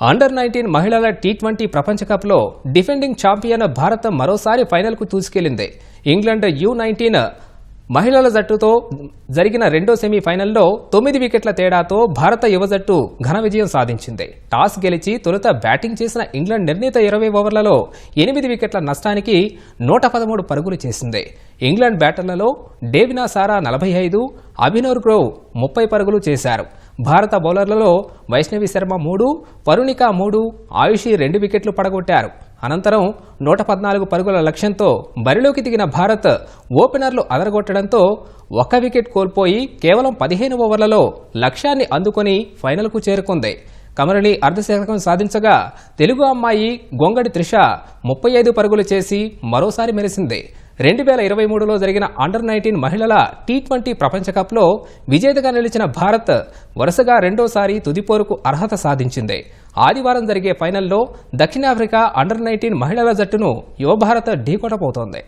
Under nineteen మహిళల T twenty ప్రపంచ కప్లో డిఫెండింగ్ ఛాంపియన్ భారత్ మరోసారి ఫైనల్కు దూసుకెళ్ళింది ఇంగ్లాండ్ యూ నైన్టీన్ మహిళల జట్టుతో జరిగిన రెండో సెమీఫైనల్లో తొమ్మిది వికెట్ల తేడాతో భారత యువ జట్టు ఘన విజయం సాధించింది. టాస్ గెలిచి తొలుత బ్యాటింగ్ చేసిన ఇంగ్లాండ్ నిర్ణీత ఇరవై ఓవర్లలో ఎనిమిది వికెట్ల నష్టానికి నూట పదమూడు పరుగులు చేసింది. ఇంగ్లాండ్ బ్యాటర్లలో డేవినా సారా నలభై ఐదు అభినవ్ గ్రోవ్ ముప్పై పరుగులు చేశారు. భారత బౌలర్లలో వైష్ణవి శర్మ మూడు వరుణిక మూడు ఆయుషి రెండు వికెట్లు పడగొట్టారు. అనంతరం నూట పద్నాలుగు పరుగుల లక్ష్యంతో బరిలోకి దిగిన భారత్ ఓపెనర్లు అదరగొట్టడంతో ఒక్క వికెట్ కోల్పోయి కేవలం పదిహేను ఓవర్లలో లక్ష్యాన్ని అందుకొని ఫైనల్కు చేరుకుంది. కమరణి అర్ధశతకం సాధించగా తెలుగు అమ్మాయి గొంగడి త్రిష ముప్పై ఐదు పరుగులు చేసి మరోసారి మెరిసింది. రెండు వేల ఇరవై మూడులో జరిగిన అండర్ నైన్టీన్ మహిళల టీ ట్వంటీ ప్రపంచ కప్లో విజేతగా నిలిచిన భారత్ వరుసగా రెండోసారి తుదిపోరుకు అర్హత సాధించింది. ఆదివారం జరిగే ఫైనల్లో దక్షిణాఫ్రికా అండర్ నైన్టీన్ మహిళల జట్టును యువ భారత్ ఢీకొట్టబోతోంది